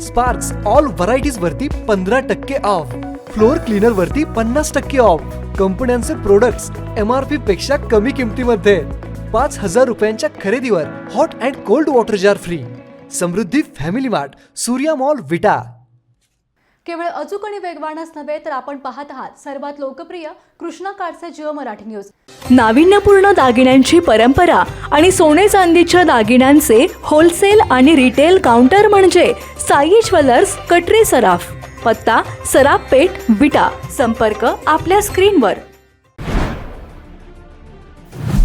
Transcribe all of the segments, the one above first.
Sparks all varieties वरती पंधरा टक्के ऑफ फ्लोअर क्लीनर वरती पन्नास टक्के ऑफ कंपन्यांचे प्रोडक्ट्स एम आर पी पेक्षा कमी किमतीमध्ये. पाच हजार रुपयांच्या खरेदीवर hot and cold water jar free Samruddhi family mart Surya mall Vita केवळ अचूक आणि वेगवानच नव्हे तर आपण पाहत आहात सर्वात लोकप्रिय कृष्णा काडसे जिओ मराठी न्यूज. नाविन्यपूर्ण दागिन्यांची परंपरा आणि सोने चांदीच्या दागिन्यांचे होलसेल आणि रिटेल काउंटर म्हणजे साई ज्वेलर्स कटरे सराफ पत्ता सराफ पेठ विटा संपर्क आपल्या स्क्रीनवर.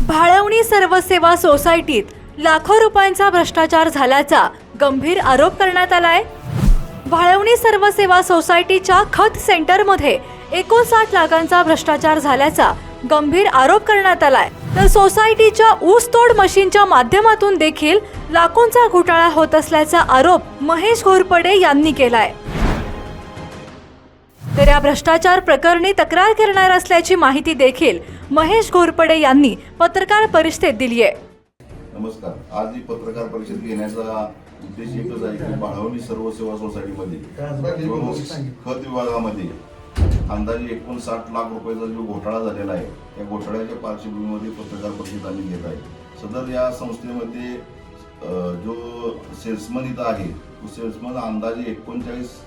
भाळवणी सर्व सेवा सोसायटीत लाखो रुपयांचा भ्रष्टाचार झाल्याचा गंभीर आरोप करण्यात आलाय वाळवणी सर्व सेवा सोसायटीच्या खत सेंटरमध्ये एकोणसाठ लाखांचा भ्रष्टाचार झाल्याचा गंभीर आरोप करण्यात आलाय. तर सोसायटीच्या ऊसतोड मशीनच्या माध्यमातून देखील लाखोंचा घोटाळा होत असल्याचा आरोप महेश घोरपडे यांनी केलाय. तर या भ्रष्टाचार प्रकरणी तक्रार करणार असल्याची माहिती देखील महेश घोरपडे यांनी पत्रकार परिषदेत दिली आहे नमस्कार. आज ही पत्रकार परिषद घेण्याचा उद्देश एकच आहे की बाळवणी सर्व सेवा सोसायटीमध्ये खत विभागामध्ये अंदाजे एकोणसाठ लाख रुपयाचा जो घोटाळा झालेला आहे त्या घोटाळ्याच्या पार्श्वभूमीमध्ये पत्रकार परिषद आम्ही घेत आहे. सदर या संस्थेमध्ये जो सेल्समन इथं आहे तो सेल्समन अंदाजे एकोणचाळीस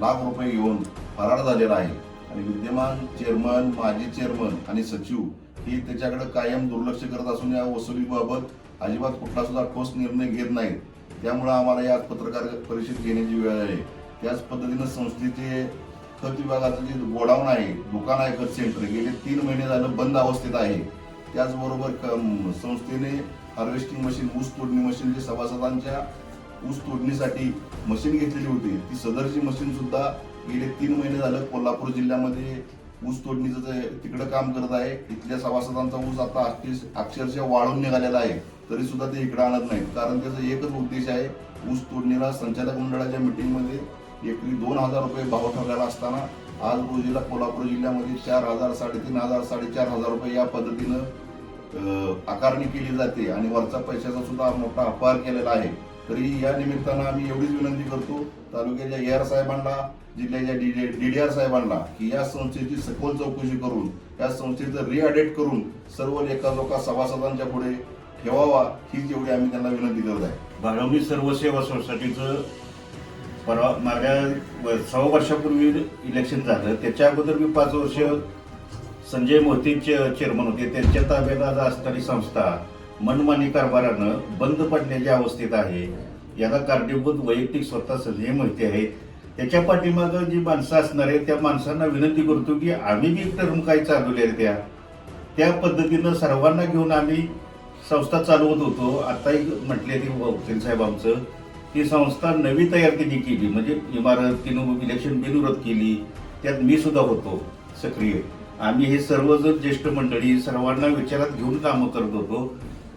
लाख रुपये घेऊन फरार झालेला आहे. आणि विद्यमान चेअरमन माजी चेअरमन आणि सचिव ही त्याच्याकडे कायम दुर्लक्ष करत असून या वसुलीबाबत अजिबात कुठला सुद्धा ठोस निर्णय घेत नाहीत. त्यामुळे आम्हाला या पत्रकार परिषद घेण्याची वेळ आहे. त्याच पद्धतीनं संस्थेचे खत विभागाचं जे गोडाऊन आहे दुकान आहे खत सेंटर गेले तीन महिने झालं बंद अवस्थेत आहे. त्याचबरोबर संस्थेने हार्वेस्टिंग मशीन ऊस तोडणी मशीन जे सभासदांच्या ऊस तोडणीसाठी मशीन घेतलेली होती ती सदरची मशीन सुद्धा गेले तीन महिने झालं कोल्हापूर जिल्ह्यामध्ये ऊस तोडणीचं तिकडं काम करत आहे इथल्या सभासदांचा ऊस आता अक्षरशः वाढून निघालेला आहे. तरी सुद्धा ते इकडे आणत नाहीत. कारण त्याचा एकच उद्देश आहे ऊस तोडणीला संचालक मंडळाच्या मिटिंगमध्ये एकरी दोन हजार रुपये भाव ठरलेला असताना आज रोजीला कोल्हापूर जिल्ह्यामध्ये चार हजार साडेतीन हजार साडेचार हजार रुपये या पद्धतीनं आकारणी केली जाते आणि वरचा पैशाचा सुद्धा मोठा अपहार केलेला आहे. तरी या निमित्तानं आम्ही एवढीच विनंती करतो तालुक्याच्या ए आर साहेबांना जिल्ह्याच्या डी डी डी आर साहेबांना की या संस्थेची सखोल चौकशी करून या संस्थेचं रिअडेट करून सर्व लेखाजोखा सभासदांच्या पुढे ठेवावा हीच एवढी आम्ही त्यांना विनंती करत आहे. बाळवणी सर्व सेवा सोसायटीचं परवा मागल्या व- वर्षापूर्वी इलेक्शन झालं. त्याच्या अगोदर मी पाच वर्ष संजय मोहिते चेअरमन होते. त्यांच्या ताब्यात आज असणारी संस्था मनमानी कारभारानं बंद पडण्याच्या अवस्थेत आहे. याला कारणीभूत वैयक्तिक स्वतः संजय मोहिते आहेत त्याच्या पाठीमागं जी माणसं असणार आहेत त्या माणसांना विनंती करतो की आम्ही जी टर्म काय चालवले आहे त्या? त्या पद्धतीनं सर्वांना घेऊन आम्ही संस्था चालवत होतो आताही म्हटले ते वकील साहेब आमचं ती संस्था नवी तयार त्यांनी केली? म्हणजे इमारत तिनं इलेक्शन बिनविरोध केली त्यात मी सुद्धा होतो सक्रिय. आम्ही हे सर्वजण ज्येष्ठ मंडळी सर्वांना विचारात घेऊन कामं करत होतो.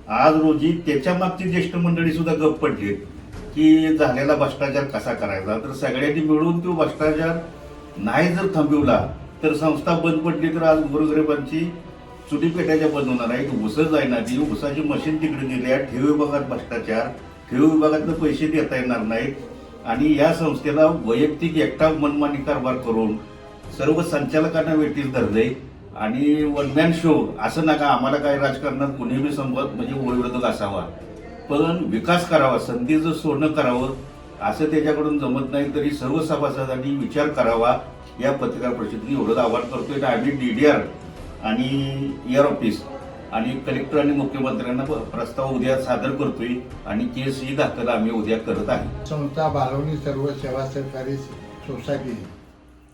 आज रोजी त्याच्या मागची ज्येष्ठ मंडळी सुद्धा गप्प पडली की झालेला भ्रष्टाचार कसा करायचा? तर सगळ्यांनी मिळून तो भ्रष्टाचार नाही जर थांबवला तर संस्था बंद पडली तर आज गोरगरिबांची चुली पेटायच्या बंद होणार आहे. उसळ जाणार ती. उसाची मशीन तिकडे गेली आहे. ठेव विभागात भ्रष्टाचार. ठेव विभागातनं पैसे देता येणार नाहीत. आणि या संस्थेला वैयक्तिक एकटा मनमानी कारभार करून सर्व संचालकांना वेटीस धरले. आणि वन मॅन शो असं नका. आम्हाला काय राजकारणात कुणी बी संबंध म्हणजे ओळविरोधक असावा. पण विकास करावा. संधीचं सोनं करावं. असं त्याच्याकडून जमत नाही तरी सर्व सभासदांनी विचार करावा. या पत्रकार परिषदेने एवढं आवाहन करतोय. आणि आम्ही डी डी आर आणि एअर ऑफिस आणि कलेक्टर आणि मुख्यमंत्र्यांना प्रस्ताव उद्या सादर करतोय आणि केस ही दाखल आम्ही उद्या करत आहे. संस्था बालवणी सर्व सेवा सहकारी सोसायटी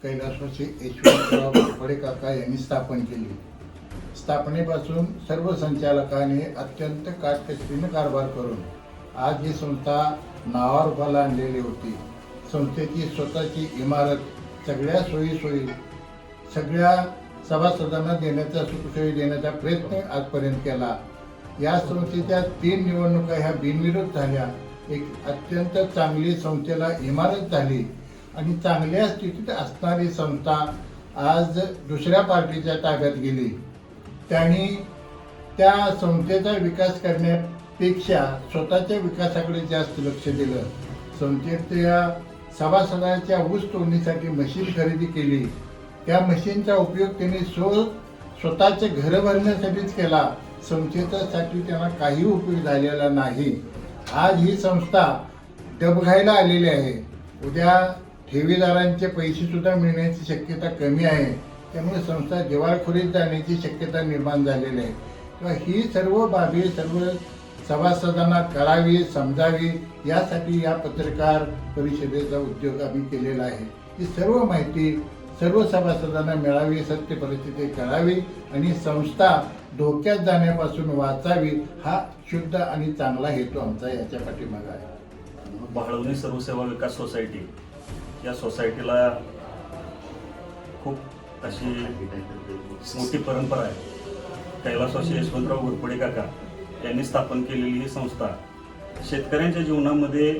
कैलासवासी यशवंतराव घोरपडे काका यांनी स्थापन केली. स्थापनेपासून सर्व संचालकांनी अत्यंत काटकसरीनं कारभार करून आज ही संस्था नावारूपाला आणलेली होती. संस्थेची स्वतःची इमारत सगळ्या सोयी सोयी सगळ्या सभासदांना देण्याचा सुखसोयी देण्याचा प्रयत्न आजपर्यंत केला. या संस्थेच्या तीन निवडणुका ह्या बिनविरोध झाल्या. एक अत्यंत चांगली संस्थेला इमारत झाली आणि चांगल्या स्थितीत असणारी संस्था आज दुसऱ्या पार्टीच्या ताब्यात गेली. त्यांनी त्या संस्थेचा विकास करण्यापेक्षा स्वतःच्या विकासाकडे जास्त लक्ष दिलं. संस्थेच्या सभासदांच्या ऊस तोडणीसाठी मशीन खरेदी केली. त्या मशीनचा उपयोग त्यांनी स्व स्वतःचे घरं भरण्यासाठीच केला. संस्थेच्यासाठी त्यांना काही उपयोग झालेला नाही. आज ही संस्था डबघायला आलेली आहे. उद्या ठेवीदारांचे पैसेसुद्धा मिळण्याची शक्यता कमी आहे. त्यामुळे संस्था दिवाळखोरीत जाण्याची शक्यता निर्माण झालेली आहे. किंवा ही सर्व बाबी सर्व सभासदांना कळावी समजावी यासाठी या पत्रकार परिषदेचा उद्योग आम्ही केलेला आहे. ही सर्व माहिती सर्व सभासदांना मिळावी सत्य परिस्थिती कळावी आणि संस्था धोक्यात जाण्यापासून वाचावी हा शुद्ध आणि चांगला हेतू आमचा याच्या पाठीमागा आहे. भाळवणी सर्वसेवा विकास सोसायटी. या सोसायटीला खूप अशी मोठी परंपरा आहे. कैलासवासी यशवंतराव घोरपडे काका यांनी स्थापन केलेली ही संस्था शेतकऱ्यांच्या जीवनामध्ये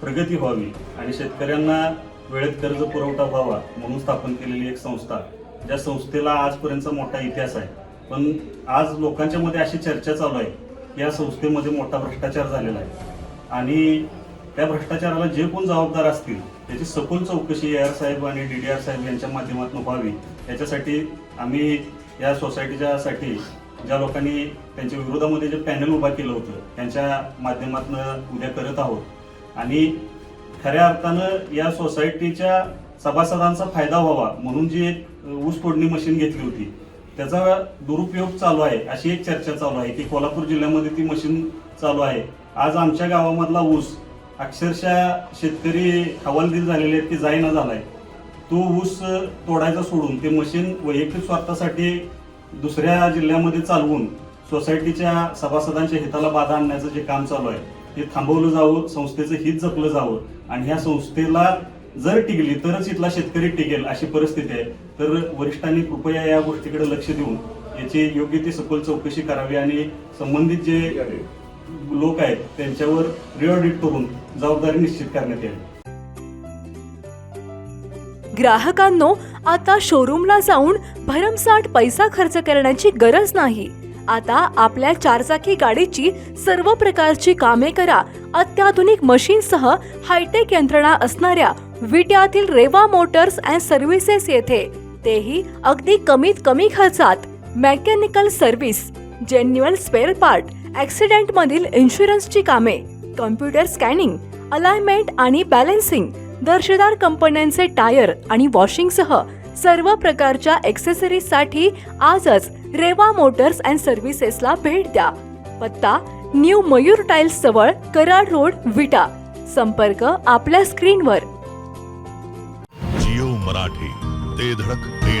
प्रगती व्हावी आणि शेतकऱ्यांना वेळेत कर्ज पुरवठा व्हावा म्हणून स्थापन केलेली एक संस्था ज्या संस्थेला आजपर्यंतचा मोठा इतिहास आहे. पण आज लोकांच्या मध्ये अशी चर्चा चालू आहे की या संस्थेमध्ये मोठा भ्रष्टाचार झालेला आहे. आणि त्या भ्रष्टाचाराला जे कोण जबाबदार असतील त्याची सखोल चौकशी ए आर साहेब आणि डी डी आर साहेब यांच्या माध्यमातून व्हावी याच्यासाठी आम्ही या सोसायटीच्या साठी ज्या लोकांनी त्यांच्या विरोधामध्ये जे पॅनल उभा केलं होतं त्यांच्या माध्यमातून उद्या करत आहोत. आणि खऱ्या अर्थानं या सोसायटीच्या सभासदांचा फायदा व्हावा म्हणून जी एक ऊस तोडणी मशीन घेतली होती त्याचा दुरुपयोग चालू आहे अशी एक चर्चा चालू आहे. की कोल्हापूर जिल्ह्यामध्ये ती मशीन चालू आहे. आज आमच्या गावामधला ऊस अक्षरशः शेतकरी हवालदिल झालेले आहेत की जाईना झालाय. तो ऊस तोडायचा सोडून ते मशीन वैयक्तिक स्वार्थासाठी दुसऱ्या जिल्ह्यामध्ये चालवून सोसायटीच्या सभासदांच्या हिताला बाधा आणण्याचं जे काम चालू आहे हे थांबवलं जावं संस्थेचं हित जपलं जावं. आणि ह्या संस्थेला जर टिकली तरच इथला शेतकरी टिकेल अशी परिस्थिती आहे. तर वरिष्ठांनी कृपया या गोष्टीकडे लक्ष देऊन याची योग्य ती सखोल चौकशी करावी आणि संबंधित जे लोक आहेत त्यांच्यावर रिऑडिट करून जबाबदारी निश्चित करण्यात येईल ग्राहकांनो आता शोरूमला जाऊन भरमसाठ पैसा खर्च करण्याची गरज नाही. आता आपल्या चारचाकी गाडीची सर्व प्रकारची कामे करा. अत्याधुनिक मशीनसह हायटेक यंत्रणा असणाऱ्या विट्यातील रेवा मोटर्स अँड सर्व्हिसेस येथे. तेही अगदी कमीत कमी खर्चात. Mechanical service genuine spare part accident मधील इन्शुरन्सची कामे कम्प्युटर स्कॅनिंग अलाइनमेंट आणि बॅलेन्सिंग दर्जेदार कंपन्यांचे टायर आणि वॉशिंगसह सर्व प्रकारच्या एक्सेसरीजसाठी आजच रेवा मोटर्स अँड सर्व्हिसेसला भेट द्या. पत्ता न्यू मयूर टाइल्स जवळ कराड रोड विटा. संपर्क आपल्या स्क्रीनवर जिओ मराठी ते धडक ते